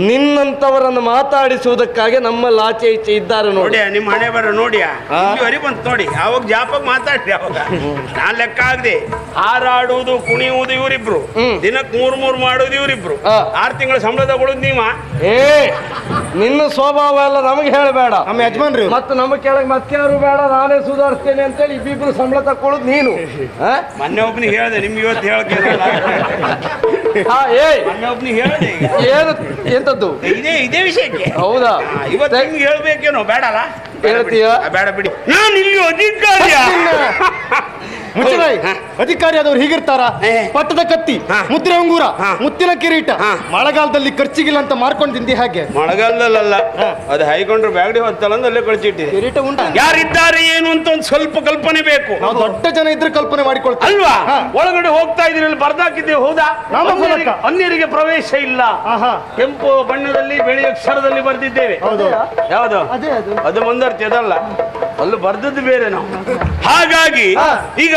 ನಿನ್ನಂತವರನ್ನು ಮಾತಾಡಿಸುವುದಕ್ಕಾಗಿ ನಮ್ಮಲ್ಲಿ ಆಚೆ ಈಚೆ ಇದ್ದಾರೆ ನೋಡಿ. ನೋಡಿಯಾ ನಿಮ್ಮ ಹಣೆ ಬರ ನೋಡಿ. ಬಂತು ನೋಡಿ ಅವಾಗ ಜಾಪಕ್ ಮಾತಾಡ್ರಿ ಅವಾಗ. ನಾನ್ ಲೆಕ್ಕ ಆಗದೆ ಹಾರಾಡುವುದು ಕುಣಿಯುವುದು ಇವರಿಬ್ರು. ಹ್ಮ್. ದಿನಕ್ಕೆ ಮೂರ್ ಮೂರ್ ಮಾಡುವುದು ಇವರಿಬ್ರು. ಹಾ. ಆರು ತಿಂಗಳ ಸಂಬಳ ತಗೊಳುದು ನೀವ? ಏ ನಿನ್ನ ಸ್ವಭಾವ ಎಲ್ಲ ನಮಗೆ ಹೇಳಬೇಡ. ನಮ್ಮ ಯಜಮಾನ್ರಿ. ಇವ್ರು. ಮತ್ತೆ ನಮ್ಮ ಕೆಳಗೆ ಯಾರು ಬೇಡ ನಾನೇ ಸುಧಾರಿಸ್ತೇನೆ ಅಂತೇಳಿ ಇಬ್ಬಿಬ್ರು ಸಂಬಳ ತಕೊಳ್ಳೋದು ನೀನು. ಆ? ಮೊನ್ನೆ ಒಬ್ನಿಗೆ ಹೇಳ್ದೆ ನಿಮ್ಗೆ ಇವತ್ತು ಹೇಳಕ್ಕೆ ಏಯ್. ಮೊನ್ನೆ ಒಬ್ನಿಗೆ ಹೇಳ್ದೆ ಈಗ. ಏನು ಎಂತದ್ದು? ಇದೇ ಇದೇ ವಿಷಯಕ್ಕೆ. ಹೌದಾ? ಇವತ್ತು ನಿಮ್ಗೆ ಹೇಳ್ಬೇಕೇನೋ ಬೇಡಲ್ಲ? ಹೇಳ್ತೀಯಾ? ಬೇಡ ಬಿಡಿ. ನಾನು ಇಲ್ಲಿ ಅಧಿಕಾರಿಯ ಮುಚ್ಚರಾಯ್ ಅಧಿಕಾರಿಯಾದವ್ರು ಹೀಗಿರ್ತಾರ? ಏ. ಪಟ್ಟದ ಕತ್ತಿ ಮುತ್ತಿನ ಮುದ್ರೆ ಉಂಗುರ ಮುತ್ತಿನ ಕಿರೀಟ. ಮಳೆಗಾಲದಲ್ಲಿ ಖರ್ಚಿಗಿಲ್ಲ ಅಂತ ಮಾರ್ಕೊಂಡು ತಿಂದಿ ಹಾಗೆ? ಮಳೆಗಾಲದಲ್ಲ ಅದು ಹೈಕೊಂಡ್ರು ಬ್ಯಾಗಡಿ ಹೊತ್ತಲ್ಲ ಅಂದ್ರೆ ಅಲ್ಲೇ ಕಿರೀಟ ಉಂಟ? ಯಾರಿದ್ದಾರೆ ಏನು ಅಂತ ಒಂದು ಸ್ವಲ್ಪ ಕಲ್ಪನೆ ಬೇಕು. ನಾವು ದೊಡ್ಡ ಜನ ಇದ್ರೆ ಕಲ್ಪನೆ ಮಾಡಿಕೊಳ್ತಾರೆ ಅಲ್ವಾ. ಒಳಗಡೆ ಹೋಗ್ತಾ ಇದ್ರೆ ಇಲ್ಲಿ ಬರ್ದಾಕಿದ್ದೇವೆ ಹೌದಾ. ಅನ್ಯರಿಗೆ- ಪ್ರವೇಶ ಇಲ್ಲ. ಕೆಂಪು ಬಣ್ಣದಲ್ಲಿ ಬಿಳಿ ಅಕ್ಷರದಲ್ಲಿ ಬರ್ದಿದ್ದೇವೆ. ಯಾವುದು? ಅದು ಮುಂದರ್ತಿ ಅದಲ್ಲ ಅಲ್ಲಿ ಬರ್ದದ್ದು ಬೇರೆ ನಾವು. ಹಾಗಾಗಿ ಈಗ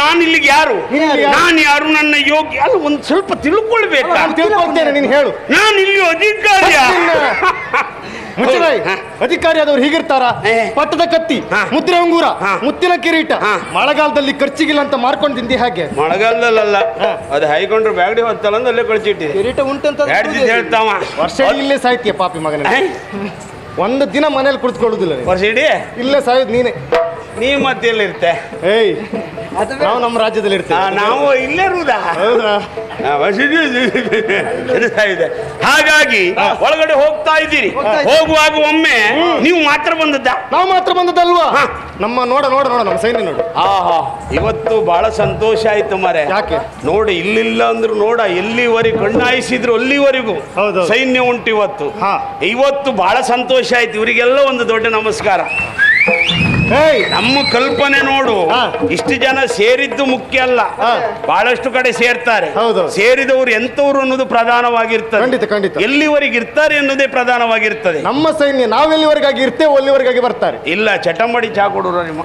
ನಾನು ಇಲ್ಲಿಗೆ ಯಾರು? ನೀನು ಇಲ್ಲಿ ಯಾರು? ನಾನು ಯಾರು? ನನ್ನ ಯೋಗ್ಯ ಅಲ್ಲಿ ಒಂದ್ ಸ್ವಲ್ಪ ತಿಳ್ಕೊಳ್ಬೇಕು? ನಾನು ತಿಳ್ಕೊಳ್ತೇನೆ ನೀನು ಹೇಳು. ನಾನು ಇಲ್ಲಿ ಅಧಿಕಾರಿಯ? ಮುಚ್ಚರಾಯ್ ಅಧಿಕಾರಿ ಅಧಿಕಾರಿಯಾದವ್ರು ಹೀಗಿರ್ತಾರ. ಪಟ್ಟದ ಕತ್ತಿ. ಮುದ್ರೆ ಉಂಗೂರ ಹಾ. ಮುತ್ತಿನ ಕಿರೀಟ. ಮಳೆಗಾಲದಲ್ಲಿ ಖರ್ಚಿಗಿಲ್ಲ ಅಂತ ಮಾರ್ಕೊಂಡು ತಿಂದಿ ಹಾಗೆ ಮಳೆಗಾಲದಲ್ಲ ಅದು ಹೈಕೊಂಡ್ರು ಬ್ಯಾಗಡಿ ಹೊತ್ತಲ್ಲ ಅಲ್ಲೇ ಕಳಿಸಿಟ್ಟಿದೆ ಕಿರೀಟ ಉಂಟಂತ ಹೇಳ್ತಾವ. ವರ್ಷ ಇಲ್ಲೇ ಸಾಯ್ತೀಯ ಪಾಪಿ ಮಗನ? ಒಂದು ದಿನ ಮನೇಲಿ ಕುಳಿತುಕೊಳ್ಳುದಿಲ್ಲ ನೀನು. ವರ್ಷ ಇಡೀ ಇಲ್ಲೇ ಸಾಯೋದು ನೀನೆ ನೀ ಮತ್ತೆ ಎಲ್ಲಿರ್ತೆ ಏಯ್ ನಾವು ನಮ್ಮ ರಾಜ್ಯದಲ್ಲಿ ಇರ್ತೇವೆ ನಾವು ಇಲ್ಲೇ ಇರುವುದಾ ಹೌದಾ ಇದೆ. ಹಾಗಾಗಿ ಒಳಗಡೆ ಹೋಗ್ತಾ ಇದ್ದೀರಿ. ಹೋಗುವಾಗ ಒಮ್ಮೆ ನೀವು ಮಾತ್ರ ಬಂದದ್ದ? ನಾವು ಮಾತ್ರ ಬಂದದ್ದಲ್ವಾ? ನಮ್ಮ ನೋಡ ನೋಡ ನೋಡ ನಮ್ಮ ಸೈನ್ಯ ನೋಡು. ಆಹಾ ಇವತ್ತು ಬಹಳ ಸಂತೋಷ ಆಯ್ತು ಮರೆ ಯಾಕೆ? ನೋಡಿ ಇಲ್ಲಿಲ್ಲ ಅಂದ್ರು ನೋಡ ಎಲ್ಲಿವರೆಗೆ ಕಣ್ಣಾಯಿಸಿದ್ರು ಅಲ್ಲಿವರೆಗೂ. ಸೈನ್ಯ ಉಂಟು ಇವತ್ತು. ಹಾ. ಇವತ್ತು ಬಹಳ ಸಂತೋಷ ಆಯ್ತು. ಇವರಿಗೆಲ್ಲ ಒಂದು ದೊಡ್ಡ ನಮಸ್ಕಾರ. ನಮ್ಮ ಕಲ್ಪನೆ ನೋಡು. ಇಷ್ಟು ಜನ ಸೇರಿದ್ದು ಮುಖ್ಯ ಅಲ್ಲ. ಬಹಳಷ್ಟು ಕಡೆ ಸೇರ್ತಾರೆ ಹೌದು. ಸೇರಿದವರು ಎಂತವ್ರು ಅನ್ನೋದು ಪ್ರಧಾನವಾಗಿರ್ತದೆ ಖಂಡಿತ, ಖಂಡಿತ. ಎಲ್ಲಿವರೆಗೆ ಇರ್ತಾರೆ ಅನ್ನೋದೇ ಪ್ರಧಾನವಾಗಿರ್ತದೆ ನಮ್ಮ ಸೈನ್ಯ ನಾವೆಲ್ಲಿವರೆಗಾಗಿ ಇರ್ತೇವೆ ಅಲ್ಲಿವರೆಗಾಗಿ ಬರ್ತಾರೆ ಇಲ್ಲ ಚಟಂಬಡಿ ಚಾ ಕೊಡೋರು ನಿಮ್ಮ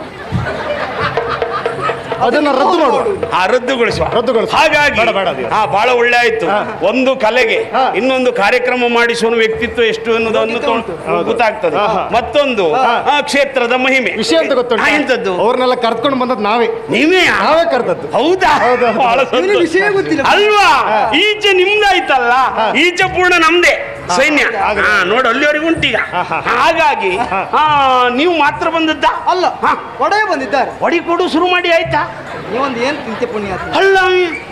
ಅದನ್ನ ರದ್ದು ಮಾಡು. ಆ ರದ್ದುಗೊಳಿಸುವ ರದ್ದುಗೊಳಿಸು. ಹಾಗಾಗಿ ಬೇಡ, ಬೇಡ ಅದು. ಹಾ ಬಹಳ ಒಳ್ಳೆ ಆಯ್ತು. ಒಂದು ಕಲೆಗೆ ಹಾ. ಇನ್ನೊಂದು ಕಾರ್ಯಕ್ರಮ ಮಾಡಿಸುವ ವ್ಯಕ್ತಿತ್ವ ಎಷ್ಟು ಅನ್ನೋದನ್ನು ತೊ- ಗೊತ್ತಾಗ್ತದೆ. ಹಾ, ಹಾ. ಮತ್ತೊಂದು ಆ, ಕ್ಷೇತ್ರದ ಮಹಿಮೆ. ವಿಷಯ ಅಂತ ಗೊತ್ತು ಎಂತದ್ದು? ಅವ್ರನ್ನೆಲ್ಲ ಕರ್ಕೊಂಡು ಬಂದದ್ದು ನಾವೇ. ನೀವೇ? ನಾವೇ ಕರ್ದದ್ದು. ಹೌದಾ? ಹೌದು. ವಿಷಯ ಗೊತ್ತಿಲ್ಲ. ಅಲ್ವಾ? ಈಚೆ ನಿಮ್ದಾಯ್ತಲ್ಲ? ಈಚೆ ಪೂರ್ಣ ನಮ್ದೇ. ಸೈನ್ಯ. ಹಾ ನೋಡು ಅಲ್ಲಿವರೆಗೂ ಉಂಟೀಗ ಹಾಗಾಗಿ ಆ, ನೀವು ಮಾತ್ರ ಬಂದಿದ್ದ? ಅಲ್ಲ ಹಾ. ಒಡೆಯ ಬಂದಿದ್ದಾರೆ. ಒಡಿ ಕೊಡು ಶುರು ಮಾಡಿ ಆಯ್ತಾ? ನೀವೊಂದು ಏನ್ ತಿಂತೆ ಪುಣ್ಯ ಅಲ್ಲ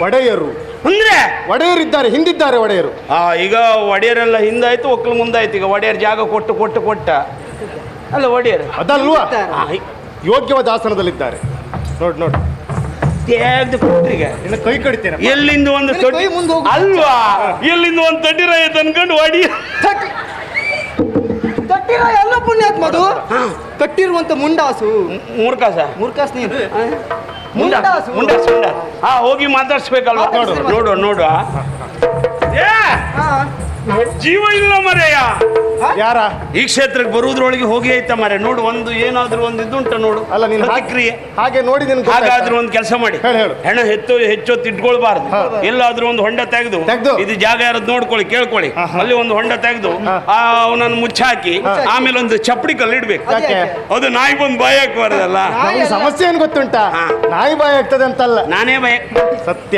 ಒಡೆಯರು. ಅಂದ್ರೆ? ಒಡೆಯರಿದ್ದಾರೆ ಹಿಂದಿದ್ದಾರೆ ಒಡೆಯರು. ಆ ಈಗ ಒಡೆಯರೆಲ್ಲ ಹಿಂದಾಯ್ತು ಒಕ್ಕಲು ಮುಂದಾಯ್ತು. ಈಗ ಒಡೆಯರ್ ಜಾಗ ಕೊಟ್ಟು ಕೊಟ್ಟು ಕೊಟ್ಟ. ಅಲ್ಲ ಒಡೆಯರ್. ಅದಲ್ವಾ? ಆ, ಯೋಗ್ಯವಾದ ಆಸನದಲ್ಲಿದ್ದಾರೆ. ನೋಡ್ ನೋಡ್. ತೆಗ್ದು ಕೊಟ್ರೀಗ. ಕೈ ಕಡಿತೇನೆ ಎಲ್ಲಿಂದ ಒಂದು ಕೈ ಮುಂದೆ ಹೋಗು. ಅಲ್ವಾ? ಎಲ್ಲಿಂದ ಒಂದು ತೊಟ್ಟಿ ರೈ ಅನ್ಕೊಂಡು ಒಡಿ ಕಟ್ಟಿರೋ ಎಲ್ಲ ಪುಣ್ಯಾತ್ಮದು ಕಟ್ಟಿರುವಂತ ಮುಂಡಾಸು. ಮುರ್ಕಾಸ ಮೂರ್ಖಾಸ್ ನೀನು ಮುಂಡಾಸು. ಮುಂಡಾಸು ಮುಂಡಾಸು ಹಾ ಹೋಗಿ ಮಾತಾಡ್ಸ್ಬೇಕಲ್ವಾ? ನೋಡು ನೋಡು ನೋಡು ಏ! ಹಾ. ಜೀವ ಇಲ್ಲ ಮರೆಯ? ಯಾರ? ಈ ಕ್ಷೇತ್ರಕ್ಕೆ ಬರುವುದ್ರೊಳಗೆ ಹೋಗಿ ಆಯ್ತಾ ಮರೆ ನೋಡು ಒಂದು ಏನಾದ್ರೂ ಒಂದು ಇದುಂಟ ನೋಡು. ಅಲ್ಲ ನೀನು ಹಾಕ್ರಿ ಪ್ರತಿಕ್ರಿಯೆ. ಹಾಗೆ ನೋಡಿ ನಿನ್ ಹಾಗಾದ್ರೂ ಒಂದು ಕೆಲಸ ಮಾಡಿ. ಹೇಳು, ಹೆಣ್ಣು ಹೆಣ ಹೆಚ್ಚು ಹೆಚ್ಚೊತ್ತು ಇಟ್ಕೊಳ್ಬಾರ್ದು ಎಲ್ಲಾದ್ರೂ ಒಂದು ಹೊಂಡ ತೆಗೆದು. ತೆಗ್ದು. ಇದು ಜಾಗ ಯಾರದ್ ನೋಡ್ಕೊಳ್ಳಿ ಕೇಳ್ಕೊಳ್ಳಿ. ಅಲ್ಲಿ ಒಂದು ಹೊಂಡ ತೆಗೆದು ಆ ಅವನನ್ನು ಮುಚ್ಚಾಕಿ ಆಮೇಲೆ ಒಂದು ಚಪ್ಪಡಿ ಕಲ್ಲು ಇಡ್ಬೇಕು ಯಾಕೆ? ಅದು ನಾಯಿ ಬಂದು ಬಾಯಿ ಹಾಕ್ಬಾರ್ದಲ್ಲ ಸಮಸ್ಯೆ ಏನ್ ಗೊತ್ತುಂಟಾ? ನಾಯಿ ಭಯ ಆಗ್ತದೆ ಅಂತಲ್ಲ. ನಾನೇ ಭಯ ಸತ್ಯ.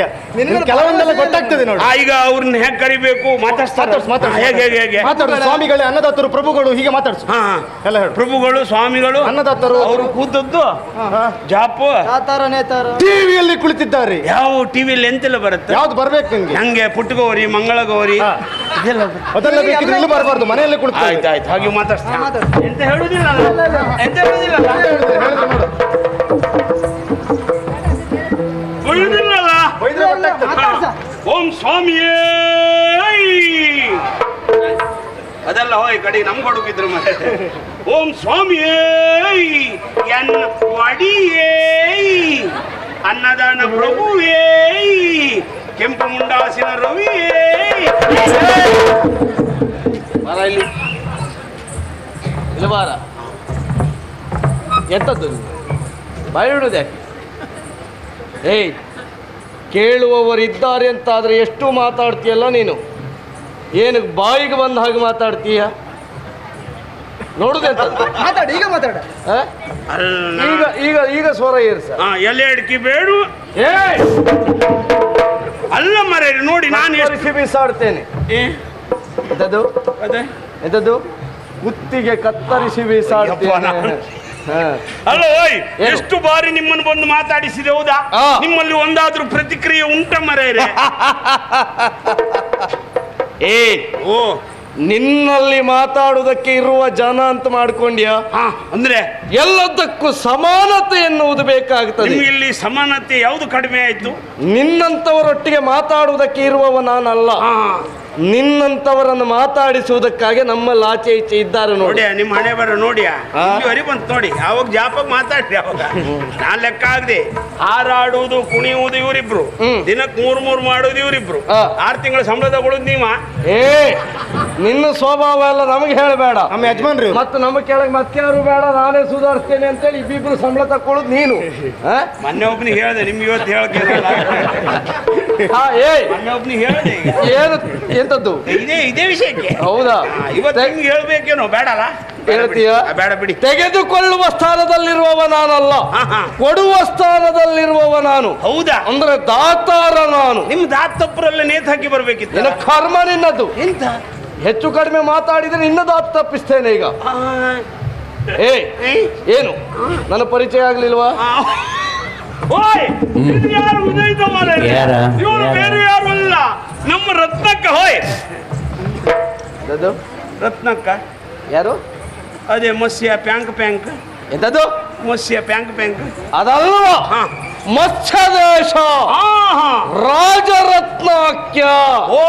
ಕೆಲವೊಂದೆಲ್ಲ ಗೊತ್ತಾಗ್ತದೆ ನೋಡಿ. ಆ, ಈಗ ಅವ್ರನ್ನ ಹೇಗೆ ಕರಿಬೇಕು? ಮಾತಾಡ್ಸ್ತಾರೆ ಮಾತಾಡ್ಸು ಮಾತಾಡ್ಸು. ಹೇಗೆ ಹೇಗೆ ಹೇಗೆ? ಮಾತಾಡು ಸ್ವಾಮಿಗಳೇ ಅನ್ನದಾತರು ಪ್ರಭುಗಳು ಹೀಗೆ ಮಾತಾಡ್ಸು. ಹಾ. ಎಲ್ಲ ಹೇಳು. ಪ್ರಭುಗಳು ಸ್ವಾಮಿಗಳು ಅನ್ನದಾತರು. ಅವರು ಕೂತದ್ದು ಜಾಪು. ತಾತಾರ ನೇತಾರ. ಟಿವಿಯಲ್ಲಿ ಕುಳಿತಿದ್ದಾರೆ. ಯಾವ ಟಿವಿಯಲ್ಲಿ ಎಂತೆಲ್ಲ ಬರುತ್ತೆ? ಯಾವ್ದು ಬರ್ಬೇಕು ನಿಂಗೆ? ನಂಗೆ ಪುಟ್ಟಗೌರಿ ಮಂಗಳಗೌರಿ. ಗೌರಿ ಇದೆಲ್ಲ ಬರುತ್ತೆ. ಅದೆಲ್ಲ ಬೇಕಿದ್ರೆ ಇಲ್ಲಿ ಬರಬಾರ್ದು ಮನೆಯಲ್ಲೇ ಕುಳಿತು ಆಯ್ತು ಆಯ್ತು ಹಾಗೆ ಮಾತಾಡ್ಸ್ತಾ. ಎಂತ ಹೇಳುದಿಲ್ಲ. ಓಂ ಸ್ವಾಮಿಯೇ. ಅದೆಲ್ಲ ಹೋಯ್ ಕಡೆ ನಮ್ಗೆ ಹುಡುಕಿದ್ರು ಮತ್ತೆ. ಓಂ ಸ್ವಾಮಿಯೇ, ಎನ್ ವಡಿಯೇ, ಅನ್ನದಾನ ಪ್ರಭುವೇ ಕೆಂಪು ಮುಂಡಾಸಿನ ರವಿಯೇ. ಬರ ಇಲ್ಲಿ. ಇಲ್ಲಿ ಎಂಥದ್ದು ಏಯ್, ಕೇಳುವವರಿದ್ದಾರೆ ಅಂತಾದರೆ ಎಷ್ಟು ಮಾತಾಡ್ತೀಯಲ್ಲ ನೀನು? ಏನು ಬಾಯಿಗೆ ಬಂದ ಹಾಗೆ ಮಾತಾಡ್ತೀಯ? ನೋಡುದೆ ಮಾತಾಡ ಈಗ ಮಾತಾಡ. ಅಲ್ಲ. ಈಗ ಈಗ ಈಗ ಸ್ವರ ಏರ್ಸ ಹಾ ಎಲೆ ಅಡಿಕೆ ಬೇಡು. ಏ ಅಲ್ಲ ಮರೆ ನೋಡಿ ನಾನು ಎಷ್ಟು ಬೀಸಾಡ್ತೇನೆ. ಅದೇ ಎಂತದ್ದು? ಕುತ್ತಿಗೆ ಕತ್ತರಿಸಿ ಬೀಸಾಡ್ತೇನೆ. ಹಲೋ. ಅಲ್ಲ ಓಯ್ ಎಷ್ಟು ಬಾರಿ ನಿಮ್ಮನ್ನು ಬಂದು ಮಾತಾಡಿಸಿದೆ ಹೌದಾ? ನಿಮ್ಮಲ್ಲಿ ಒಂದಾದ್ರೂ ಪ್ರತಿಕ್ರಿಯೆ ಉಂಟ ಮರೆಯರೆ ಏ ಓ. ನಿನ್ನಲ್ಲಿ ಮಾತಾಡುವುದಕ್ಕೆ ಇರುವ ಜನ ಅಂತ ಮಾಡ್ಕೊಂಡ್ಯಾ? ಹಾ ಅಂದ್ರೆ? ಎಲ್ಲದಕ್ಕೂ ಸಮಾನತೆ ಎನ್ನುವುದು ಬೇಕಾಗುತ್ತದೆ ನಿಮ್ಗೆ ಇಲ್ಲಿ ಸಮಾನತೆ ಯಾವುದು ಕಡಿಮೆ ಆಯ್ತು? ನಿನ್ನಂತವರೊಟ್ಟಿಗೆ ಮಾತಾಡುವುದಕ್ಕೆ ಇರುವವ ನಾನಲ್ಲ. ನಿನ್ನಂತವರನ್ನು ಮಾತಾಡಿಸುವುದಕ್ಕಾಗಿ ನಮ್ಮಲ್ಲಿ ಆಚೆ ಈಚೆ ಇದ್ದಾರೆ ನೋಡಿ. ನೋಡಿಯಾ ನಿಮ್ಮ ಹಣೆ ಬರ ನೋಡಿ. ಇಲ್ಲಿವರೆಗೆ ಬಂತು ನೋಡಿ ಅವಾಗ ಜಾಪಕ್ ಮಾತಾಡ್ರಿ ಅವಾಗ. ನಾನ್ ಲೆಕ್ಕ ಆಗದೆ ಹಾರಾಡುವುದು ಕುಣಿಯುವುದು ಇವರಿಬ್ರು. ಹ್ಮ್. ದಿನಕ್ಕೆ ಮೂರ್ ಮೂರ್ ಮಾಡುದು ಇವರಿಬ್ರು. ಆ. ಆರು ತಿಂಗಳ ಸಂಬಳ ತಗೊಳ್ಳೋದು ನೀವ? ಏ ನಿನ್ನ ಸ್ವಭಾವ ಎಲ್ಲ ನಮಗೆ ಹೇಳಬೇಡ. ನಮ್ಮ ಯಜಮಾನ್ರಿ. ಮತ್ತೆ ನಮ್ಮ ಕೆಳಗೆ ಮತ್ತಾರು ಬೇಡ ನಾನೇ ಸುಧಾರಿಸ್ತೇನೆ ಅಂತೇಳಿ ಇಬ್ಬಿಬ್ರು ಸಂಬಳ ತಕೊಳ್ಳೋದು ನೀನು. ಆ? ಮೊನ್ನೆ ಒಬ್ನಿಗೆ ಹೇಳ್ದೆ ನಿಮ್ಗೆ ಇವತ್ತು ಹೇಳಕ್ಕೆ ಮೊನ್ನೆ ಒಬ್ನಿಗೆ ಹೇಳ್ದೆ ಈಗ. ಏನು ಎಂತದ್ದು? ಇದೇ ಇದೇ ವಿಷಯಕ್ಕೆ. ಹೌದಾ? ಇವತ್ತು ಹೆಂಗ್ ಹೇಳ್ಬೇಕೇನೋ ಬೇಡಲ್ಲ? ಬೇಡ ಬಿಡಿ. ಹೇಳ್ತೀಯ? ಬೇಡ ಬಿಡಿ. ತೆಗೆದುಕೊಳ್ಳುವ ಸ್ಥಾನದಲ್ಲಿರುವವ ನಾನಲ್ಲ. ಕೊಡುವ ಸ್ಥಾನದಲ್ಲಿರುವವ ನಾನು. ಹೌದಾ? ಅಂದ್ರೆ ದಾತಾರ ನಾನು. ನಿಮ್ ದಾತಪ್ಪರಲ್ಲಿ ನೇತಾಕಿ ನೇತ್ ಹಾಕಿ ಬರ್ಬೇಕಿತ್ತು? ನಿನ್ನ ಕರ್ಮ ನಿನ್ನದು. ಎಂತ? ಹೆಚ್ಚು ಕಡಿಮೆ ಮಾತಾಡಿದ್ರೆ ನಿನ್ನ ದಾತ ತಪ್ಪಿಸ್ತೇನೆ ಈಗ. ಏ? ಏನು? ನನ್ನ ಪರಿಚಯ ಆಗ್ಲಿಲ್ವಾ. ಓಯ್! ಇದು ಯಾರು ಉದಯಿತ ಮಾರಾಯ ಯಾರ? ಇವರು ಬೇರೆ ಯಾರು ಅಲ್ಲ ನಮ್ಮ ರತ್ನಕ್ಕ ಹೋಯ್. ಎಂತದ್ದು? ರತ್ನಕ್ಕ. ಯಾರು? ಅದೇ ಮತ್ಸ್ಯ ಪ್ಯಾಂಕ್ ಪ್ಯಾಂಕ್. ಎಂತದ್ದು? ಮತ್ಸ್ಯ ಪ್ಯಾಂಕ್ ಪ್ಯಾಂಕ್. ಅದಲ್ವಾ ಹಾ. ಮತ್ಸ್ಯದೇಶ ರಾಜರತ್ನಾಕ್ಯ ಓ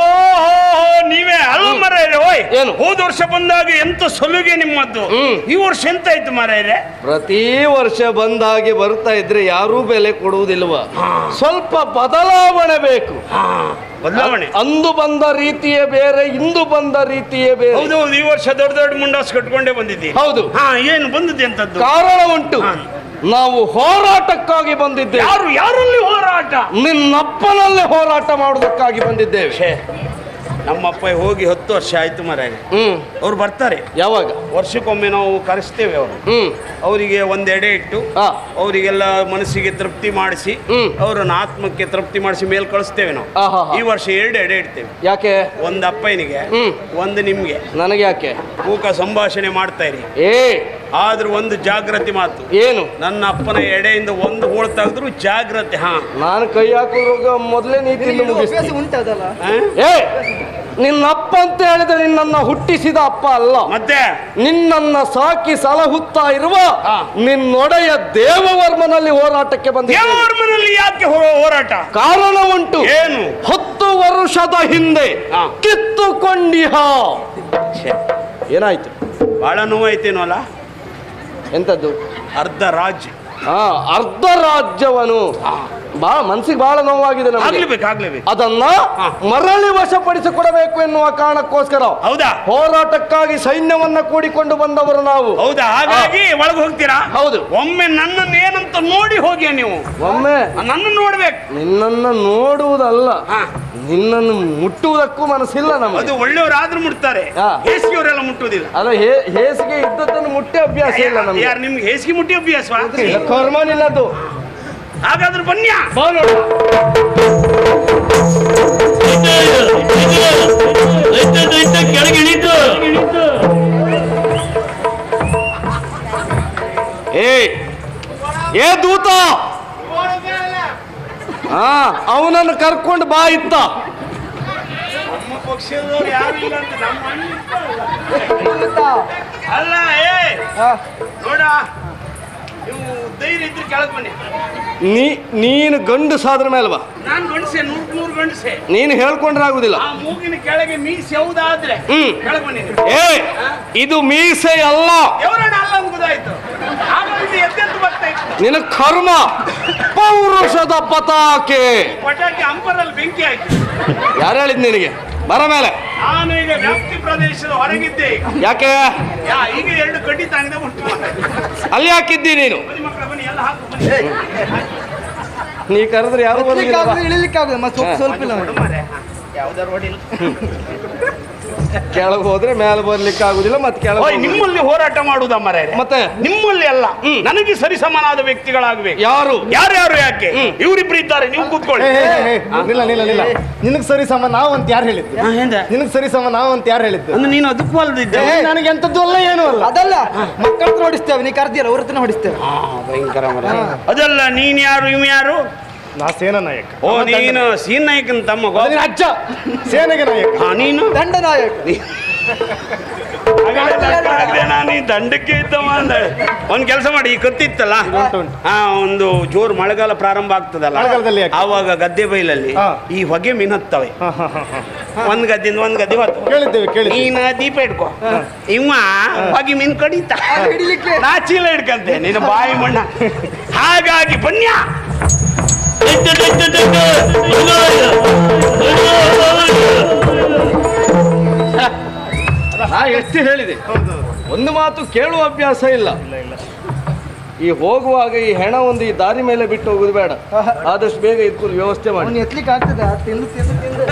ನೀವೇ ಅಲ್ಲ ಮರಾಯ್ರೆ ಓಯ್. ಏನು? ಹೋದ ವರ್ಷ ಬಂದಾಗ ಎಂತ ಸಲುಗೆ ನಿಮ್ಮದ್ದು. ಈ ವರ್ಷ ಎಂತ ಆಯ್ತು ಮಾರಾಯ್ರೆ ಪ್ರತಿ ವರ್ಷ ಬಂದಾಗೆ ಬರ್ತಾ ಇದ್ರೆ ಯಾರೂ ಬೆಲೆ ಕೊಡುವುದಿಲ್ವ? ಸ್ವಲ್ಪ ಬದಲಾವಣೆ ಬೇಕು. ಬದಲಾವಣೆ. ಅಂದು ಬಂದ ರೀತಿಯೇ ಬೇರೆ ಇಂದು ಬಂದ ರೀತಿಯೇ ಬೇರೆ. ಹೌದು ಈ ವರ್ಷ ದೊಡ್ಡ ದೊಡ್ಡ ಮುಂಡಾಸ್ ಕಟ್ಕೊಂಡೇ ಬಂದಿದ್ದೀವಿ ಹೌದು. ಹಾ ಏನು ಬಂದಿದೆ ಅಂತದ್ದು ಕಾರಣ ಉಂಟು. ನಾವು ಹೋರಾಟಕ್ಕಾಗಿ ಬಂದಿದ್ದೇವೆ. ಯಾರು ಯಾರಲ್ಲಿ ಹೋರಾಟ? ನಿನ್ನಪ್ಪನಲ್ಲೇ ಹೋರಾಟ ಮಾಡುವುದಕ್ಕಾಗಿ ಬಂದಿದ್ದೇವೆ. ಛೇ ನಮ್ಮಪ್ಪ ಹೋಗಿ ಹತ್ತು ವರ್ಷ ಆಯ್ತು ಮರಾಯ ಹ್ಮ್. ಅವ್ರು ಬರ್ತಾರೆ. ಯಾವಾಗ? ವರ್ಷಕ್ಕೊಮ್ಮೆ ನಾವು ಕರೆಸ್ತೇವೆ ಅವರು ಹ್ಮ್. ಅವರಿಗೆ ಒಂದು ಎಡೆ ಇಟ್ಟು ಆ. ಅವರಿಗೆಲ್ಲ ಮನಸ್ಸಿಗೆ ತೃಪ್ತಿ ಮಾಡಿಸಿ ಹ್ಮ್. ಅವರನ್ನ ಆತ್ಮಕ್ಕೆ ತೃಪ್ತಿ ಮಾಡಿಸಿ ಮೇಲ್ ಕಳಿಸ್ತೇವೆ ನಾವು. ಈ ವರ್ಷ ಎರಡು ಎಡೆ ಇಡ್ತೇವೆ. ಯಾಕೆ? ಒಂದು ಅಪ್ಪನಿಗೆ ಹ್ಮ್. ಒಂದು ನಿಮ್ಗೆ. ನನಗೆ ಯಾಕೆ? ಮೂಕ ಸಂಭಾಷಣೆ ಮಾಡ್ತಾ ಇರಿ. ಏ ಆದ್ರೂ ಒಂದು ಜಾಗೃತಿ ಮಾತು. ಏನು? ನನ್ನ ಅಪ್ಪನ ಎಡೆಯಿಂದ ಒಂದು ಹೋಳು ತೆಗೆದ್ರು ಜಾಗ್ರತೆ ಹಾ. ನಾನು ಕೈ ಹಾಕುವಾಗ ಮೊದಲೇ ನೀತಿ ಉಂಟದಲ್ಲ? ಏ ನಿನ್ನಪ್ಪ ಅಂತ ಹೇಳಿದ್ರೆ ನಿನ್ನನ್ನ ಹುಟ್ಟಿಸಿದ ಅಪ್ಪ ಅಲ್ಲ. ಮತ್ತೆ? ನಿನ್ನನ್ನ ಸಾಕಿ ಸಲಹುತ್ತಾ ಇರುವ. ನಿನ್ನೊಡೆಯ ದೇವವರ್ಮನಲ್ಲಿ ಹೋರಾಟಕ್ಕೆ ಬಂದ ದೇವರ ಮನೆಯಲ್ಲಿ ಯಾಕೆ ಹೋರಾಟ? ಕಾರಣ ಉಂಟು. ಏನು? ಹತ್ತು ವರ್ಷದ ಹಿಂದೆ ಹಾ. ಕಿತ್ತುಕೊಂಡಿಹ. ಏನಾಯ್ತು? ಬಹಳ ನೋವಾಯ್ತೇನೋ ಅಲ್ಲ? ಎಂತದ್ದು? ಅರ್ಧ ರಾಜ್ಯ. ಹಾ ಅರ್ಧ ರಾಜ್ಯವನು. ಬಹಳ ಮನಸ್ಸಿಗೆ ಬಹಳ ನೋವಾಗಿದೆ ನಮಗೆ. ಆಗ್ಲೇಬೇಕು ಆಗ್ಲೇಬೇಕು. ಅದನ್ನ. ಮರಳಿ ವಶಪಡಿಸಿಕೊಡಬೇಕು ಎನ್ನುವ ಕಾರಣಕ್ಕೋಸ್ಕರ ಹೌದಾ? ಹೋರಾಟಕ್ಕಾಗಿ ಸೈನ್ಯವನ್ನ ಕೂಡಿಕೊಂಡು ಬಂದವರು ನಾವು. ಹೌದಾ? ಹಾಗಾಗಿ ಒಳಗೆ ಹೋಗ್ತೀರಾ? ಹೌದು. ಒಮ್ಮೆ ನನ್ನನ್ನು ಏನಂತ ನೋಡಿ ಹೋಗಿ ನೀವು? ಒಮ್ಮೆ ನನ್ನ ನೋಡ್ಬೇಕು. ನಿನ್ನನ್ನ ನೋಡುವುದಲ್ಲ. ಹಾ. ನಿನ್ನನ್ನು ಮುಟ್ಟುವುದಕ್ಕೂ ಮನಸ್ಸಿಲ್ಲ ನಮಗೆ. ಅದು ಒಳ್ಳೆಯವರಾದ್ರೂ ಮುಟ್ತಾರೆ. ಹಾ. ಹೇಸಿಗೆಯವರೆಲ್ಲ ಮುಟ್ಟುವುದಿಲ್ಲ. ಅಲ್ಲ ಹೇ- ಹೇಸಿಗೆ ಇದ್ದದ್ದನ್ನು ಮುಟ್ಟೆ ಅಭ್ಯಾಸ ಇಲ್ಲ ನಮ್ಗೆ. ಯಾರು ನಿಮ್ಗೆ ಹೇಸಿಗೆ ಮುಟ್ಟಿ ಅಭ್ಯಾಸವಾ? ಕರ್ಮ ನಿನ್ನದು ಹಾಗಾದ್ರೆ ಬನ್ನಿ ಕೆಳಗಿಳಿತು. ಏ ಏ ದೂತ. ಹಾ ಅವನನ್ನು ಕರ್ಕೊಂಡು ಬಾ ಇತ್ತ. ನಮ್ಮ ಪಕ್ಷದವ್ರು ಯಾರು ಇಲ್ಲ ಅಂತ ನಮ್ಮ ಅಣ್ಣ ಅಲ್ಲ ಏ ನೋಡ ನೀವು ಧೈರ್ಯ ಇದ್ರೆ ಕೆಳಗೆ ಬನ್ನಿ. ನೀ ನೀನು ಗಂಡು ಸಾದ್ರ ಮೇಲ್ವಾ ನಾನು ಗಂಡಸೆ ನೂರ್ ನೂರು ಗಂಡಸೆ. ನೀನು ಹೇಳ್ಕೊಂಡ್ರೆ ಆಗುದಿಲ್ಲ ಆ ಮೂಗಿನ ಕೆಳಗೆ ಮೀಸೆ ಹೌದಾದ್ರೆ ಹ್ಮ್. ಕೆಳಗೆ ಬನ್ನಿ ನೀವು. ಏ ಇದು ಮೀಸೆ ಅಲ್ಲ. ದೇವರಣ್ಣ ಅಲ್ಲ ಗೊತ್ತಾಯ್ತು ಹಾಗಾಗಿ ಎದ್ದೆದ್ದು ಬರ್ತಾ ಇತ್ತು. ನಿನ್ನ ಕರ್ಮ. ಪೌರುಷದ ಪತಾಕೆ. ಪಟಾಕಿ ಅಂಪರಲ್ಲಿ ಬೆಂಕಿ ಹಾಕಿ. ಯಾರು ಹೇಳಿದ್ ನಿನಗೆ? ಬರ ಮೇಲೆ. ನಾನು ಈಗ ವ್ಯಾಪ್ತಿ ಪ್ರದೇಶದ ಹೊರಗಿದ್ದೆ ಯಾಕೆ? ಯಾ, ಈಗ ಎರಡು ಕಡ್ಡಿ ತಾನಿದೆ ಉಂಟು. ಅಲ್ಲಿ ಹಾಕಿದ್ದಿ ನೀನು? ನೀ ಕರೆದ್ರೆ ಯಾರು. ಇಳಿಲಿಕ್ಕೆ ಆಗುದಿಲ್ಲ ಮತ್ತೆ ಸ್ವಲ್ಪ ಸ್ವಲ್ಪ ಇಲ್ಲ. ಯಾವ್ದಾರು ಹೊಡಿಲ್ಲ ಕೆಳಗೆ ಹೋದ್ರೆ ಮೇಲೆ ಬರ್ಲಿಕ್ಕೆ ಆಗುದಿಲ್ಲ ಮತ್ತೆ ಕೆಳಗೆ ಓಯ್ ನಿಮ್ಮಲ್ಲಿ ಹೋರಾಟ ಮಾಡುದ ಮರೆ ಮತ್ತೆ? ನಿಮ್ಮಲ್ಲಿ ಅಲ್ಲ. ನನಗೆ ಸರಿಸಮನಾದ ವ್ಯಕ್ತಿಗಳಾಗಬೇಕು. ಯಾರು? ಯಾರ್ಯಾರು ಯಾಕೆ? ಇವರಿಬ್ರು ಇದ್ದಾರೆ ನೀವು ಕೂತ್ಕೊಳ್ಳಿ. ಏ, ಏ, ಏ, ನಿಲ್ಲ ನಿಲ್ಲ ನಿಲ್ಲ. ನಿನಗ್ ಸರಿ ಸಮ ನಾವು ಅಂತ ಯಾರು ಹೇಳಿದ್ದು? ಹಾ, ಎಂತ? ನಿನಗ್ ಸರಿ ಸಮ ನಾವು ಅಂತ ಯಾರು ಹೇಳಿದ್ದು? ಅಂದ್ರೆ ನೀನು ಅದಕ್ಕೂ ಅಲ್ದಿದ್ದೆ. ಏ, ನನಗೆ ಎಂತದ್ದು ಅಲ್ಲ ಏನು ಅಲ್ಲ. ಅದಲ್ಲ ಮಕ್ಕಳ ಹೊಡಿಸ್ತೇವೆ ನೀ ಕರ್ದಿಯಲ್ಲ ಅವ್ರ ಹೊಡಿಸ್ತೇವೆ. ಆ, ಭಯಂಕರ ಮರ ಅದಲ್ಲ ನೀನ್ ಯಾರು ಇವ್ ಯಾರು? ನಾ ಸೇನಾ ನಾಯಕ. ಓ ನೀನು ಸೀನ್ ನಾಯಕನ ತಮ್ಮ ಗೋ- ಅದು ಅಜ್ಜ ಸೇನೆಗೆ ನಾಯಕ. ಹಾ ನೀನು? ದಂಡನಾಯಕ ಹಾಗಾದ್ರೆ ದಂಡ ನಾನು ಈ ದಂಡಕ್ಕೆ ಇದ್ದವ ಅಂದ ಒಂದ್ ಕೆಲಸ ಮಾಡಿ ಈ ಕತ್ತಿತ್ತಲ್ಲ? ಉಂಟು, ಉಂಟು. ಹಾ ಒಂದು ಜೋರು ಮಳೆಗಾಲ ಪ್ರಾರಂಭ ಆಗ್ತದಲ್ಲ? ಮಳೆಗಾಲದಲ್ಲಿ ಯಾಕೆ? ಆವಾಗ ಗದ್ದೆ ಬೈಲಲ್ಲಿ ಹಾ. ಈ ಹೊಗೆ ಮಿನತ್ತವೆ. ಹಾ, ಹಾ, ಹಾ, ಹಾ. ಒಂದ್ ಗದ್ದಿಂದ ಒಂದ್ ಗದ್ದೆ ಹೊತ್ತು. ಕೇಳಿದ್ದೇವೆ ಕೇಳಿದ್ದೇವೆ. ನೀನ ದೀಪ ಇಟ್ಕೋ. ಇವ ಹೊಗೆ ಮೀನ್ ಕಡಿತ. ಹಿಡಿಲಿಕ್ಕೆ. ನಾ ಚೀಲ ಹಿಡ್ಕಂತೆ ನಿನ್ನ ಬಾಯಿ ಮಣ್ಣ. ಹಾಗಾಗಿ ಬನ್ಯ ನಾ ಎಷ್ಟು ಹೇಳಿದೆ. ಒಂದು ಮಾತು ಕೇಳುವ ಅಭ್ಯಾಸ ಇಲ್ಲ. ಈ ಹೋಗುವಾಗ ಈ ಹೆಣ ಒಂದು ಈ ದಾರಿ ಮೇಲೆ ಬಿಟ್ಟು ಹೋಗುದು ಬೇಡ. ಆದಷ್ಟು ಬೇಗ ಇದ್ಕೊಂಡು ವ್ಯವಸ್ಥೆ ಮಾಡಿ. ಎತ್ಲಿಕ್ಕೆ ಆಗ್ತದೆ ತಿಂದು ತಿಂದು ತಿಂದು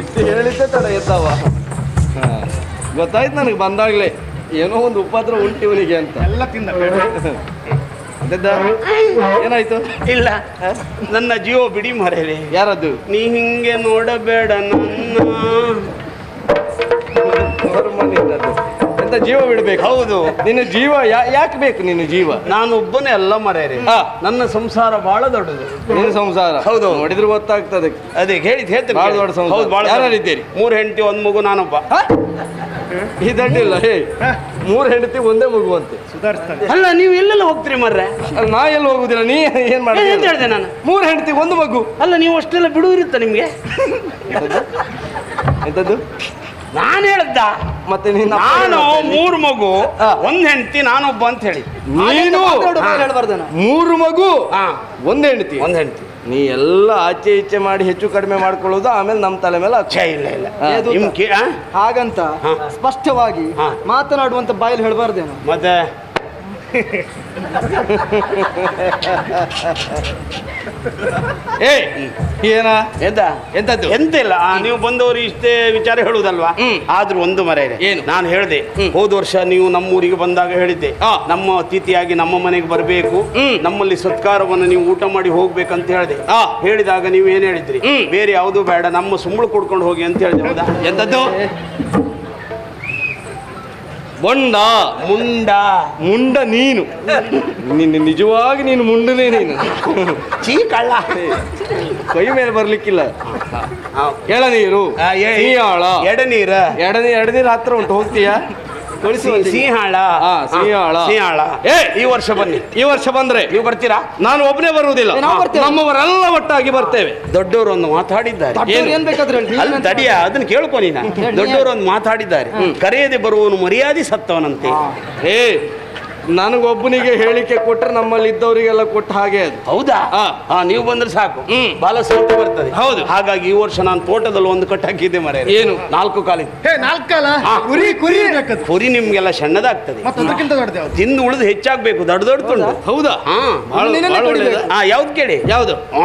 ಇಷ್ಟು ಹೇಳಿದ್ದೆ ತಡ ಎದ್ದವ. ಗೊತ್ತಾಯ್ತು ನನಗೆ ಬಂದಾಗ್ಲೇ. ಏನೋ ಒಂದು ಉಪದ್ರ ಉಂಟು ಇವನಿಗೆ ಅಂತ. ಎಲ್ಲ ತಿಂದ ಅದೆದ್ದ? ಏನಾಯ್ತು? ಇಲ್ಲ. ನನ್ನ ಜೀವ ಬಿಡಿ ಮರೇರಿ ಯಾರದ್ದು? ನೀ ಹಿಂಗೆ ನೋಡಬೇಡ ನನ್ನ. ಎಂತ ಜೀವ ಬಿಡ್ಬೇಕು. ಹೌದು. ನಿನ್ನ ಜೀವ ಯಾ- ಯಾಕೆ ಬೇಕು ನಿನ್ನ ಜೀವ? ನಾನು ಒಬ್ಬನೇ ಅಲ್ಲ ಮರೇರಿ. ಹಾ. ನನ್ನ ಸಂಸಾರ ಬಹಳ ದೊಡ್ಡದು. ನಿನ್ನ ಸಂಸಾರ? ಹೌದು. ನೋಡಿದ್ರೆ ಗೊತ್ತಾಗ್ತದೆ. ಅದೇ ಹೇಳಿದ್ ಹೇಳ್ತೇನೆ. ಬಹಳ ದೊಡ್ಡ ಸಂಸಾರ. ಇದ್ದೀರಿ? ಮೂರು ಹೆಂಡತಿ ಒಂದ್ ಮಗು ನಾನೊಬ್ಬ. ಈ ದಂಡಿಲ್ಲ ಹೇ. ಮೂರು ಹೆಂಡತಿ ಒಂದೇ ಮಗುವಂತೆ ಅಂತ. ಅಲ್ಲ ನೀವು ಎಲ್ಲೆಲ್ಲ ಹೋಗ್ತೀರಿ ಮರ್ರೆ? ನಾ ಎಲ್ಲಿ ಹೋಗುದಿಲ್ಲ ನೀ ಏನ್ ಎಂತ ಮಾಡ್ತೀಯ? ಹೇಳ್ದೆ ನಾನು? ಮೂರು ಹೆಂಡತಿ ಒಂದು ಮಗು. ಅಲ್ಲ ನೀವು ಅಷ್ಟೆಲ್ಲ ಬಿಡುವಿರುತ್ತ ನಿಮ್ಗೆ? ಎಂತದ್ದು? ನಾನು ಹೇಳ್ದ. ಮತ್ತೆ ನೀನು ನಾನು ಮೂರು ಮಗು. ಒಂದ್ ಹೆಂಡತಿ ನಾನೊಬ್ಬ ಅಂತ ಹೇಳಿ. ನೀನು ಹೇಳ್ಬಾರ್ದು ಮೂರು ಮಗು ಒಂದ್ ಹೆಂಡತಿ. ಒಂದ್ ಹೆಂಡತಿ. ನೀ ಎಲ್ಲ ಆಚೆ ಈಚೆ ಮಾಡಿ ಹೆಚ್ಚು ಕಡಿಮೆ ಮಾಡ್ಕೊಳ್ಳೋದು ಆಮೇಲೆ ನಮ್ಮ ತಲೆ ಮೇಲೆ ಅಕ್ಷಯ ಛೇ ಇಲ್ಲ ಇಲ್ಲ. ಹಾಗಂತ ಸ್ಪಷ್ಟವಾಗಿ. ಮಾತನಾಡುವಂತ ಬಾಯಲ್ಲಿ ಹೇಳ್ಬಾರ್ದೇನು? ಮತ್ತೆ? ಏ ಏನ ಎಂತ ಎಂತದ್ದು ಎಂತ ಇಲ್ಲ ಆ, ನೀವು ಬಂದವರು ಇಷ್ಟೇ ವಿಚಾರ ಹೇಳುವುದಲ್ವಾ ಹ್ಮ್. ಆದ್ರೂ ಒಂದು ಮರೆ ಏನು? ನಾನು ಹೇಳಿದೆ ಹ್ಮ್. ಹೋದ ವರ್ಷ ನೀವು ನಮ್ಮೂರಿಗೆ ಬಂದಾಗ ಹೇಳಿದ್ದೆ ಆ. ನಮ್ಮ ಅತಿಥಿಯಾಗಿ ನಮ್ಮ ಮನೆಗೆ ಬರಬೇಕು ಹ್ಮ್. ನಮ್ಮಲ್ಲಿ ಸತ್ಕಾರವನ್ನು ನೀವು ಊಟ ಮಾಡಿ ಹೋಗ್ಬೇಕಂತ ಹೇಳಿದೆ ಆ. ಹೇಳಿದಾಗ ನೀವು ಏನ್ ಹೇಳಿದ್ರಿ ಹ್ಮ್. ಬೇರೆ ಯಾವುದು ಬೇಡ ನಮ್ಮ ಸುಮ್ಮಳು ಕೊಡ್ಕೊಂಡು ಹೋಗಿ ಅಂತ ಹೇಳಿದೆ ಹೌದಾ ಎಂತದ್ದು ಬೊಂಡ ಮುಂಡ. ಮುಂಡ ನೀನು. ನಿನ್ನ ನಿಜವಾಗಿ ನೀನು ಮುಂಡನೇ ನೀನು. ಚೀ ಕಳ್ಳ ಕೈ ಮೇಲೆ ಬರ್ಲಿಕ್ಕಿಲ್ಲ. ಎಳನೀರು ಎಡನೀರ. ಎಡನೀರ್ ಎಡನೀರು ಹತ್ರ ಉಂಟು ಹೋಗ್ತೀಯಾ? ಸಿಂಹಾಳ. ಸಿಂಹಾಳ. ಸಿಂಹಾಳ. ಏ! ಈ ವರ್ಷ ಬನ್ನಿ. ಈ ವರ್ಷ ಬಂದ್ರೆ ನೀವು ಬರ್ತೀರಾ? ನಾನು ಒಬ್ಬನೇ ಬರುವುದಿಲ್ಲ. ನಮ್ಮವರೆಲ್ಲ ಒಟ್ಟಾಗಿ ಬರ್ತೇವೆ. ದೊಡ್ಡವರು ಒಂದು ಮಾತಾಡಿದ್ದಾರೆ. ಅಲ್ಲಿ ತಡಿಯ ಅದನ್ನ ಕೇಳ್ಕೊ ನೀನ. ದೊಡ್ಡವರು ಒಂದು ಮಾತಾಡಿದ್ದಾರೆ. ಕರೆಯದೆ ಬರುವವನು ಮರ್ಯಾದೆ ಸತ್ತವನಂತೆ. ಏ ನನಗೊಬ್ಬನಿಗೆ ಹೇಳಿಕೆ ಕೊಟ್ಟರೆ ನಮ್ಮಲ್ಲಿ ಇದ್ದವರಿಗೆಲ್ಲ ಕೊಟ್ಟ ಹಾಗೆ ಅದು. ಹೌದಾ? ಆ. ಹಾ ನೀವು ಬಂದ್ರೆ ಸಾಕು. ಹ್ಮ್. ಬಾಲ ಸೌತೆ ಬರ್ತದೆ. ಹೌದು. ಹಾಗಾಗಿ ಈ ವರ್ಷ ನಾನು ತೋಟದಲ್ಲಿ ಒಂದು ಕಟ್ಟ ಹಾಕಿದ್ದೆ ಮರ. ಏನು? ನಾಲ್ಕು ಕಾಲಿಗೆ ಹೇ ನಾಲ್ಕಲ್ಲ ಹಾ. ಕುರಿ ಕುರಿ ಕುರಿ ನಿಮ್ಗೆಲ್ಲ ಸಣ್ಣದಾಗ್ತದೆ. ಮತ್ತೆ ಅದಕ್ಕಿಂತ ದೊಡ್ಡದು ಯಾವ್ದು? ತಿಂದು ಉಳಿದು ಹೆಚ್ಚಾಗ್ಬೇಕು ದೊಡ್ಡ ದೊಡ್ಡ ತುಂಡು. ಹೌದಾ? ಹಾ ಕಡಿಬೇಕು. ಹಾ ಯಾವ್ದು ಕೇಳಿ? ಯಾವುದು? ಆ.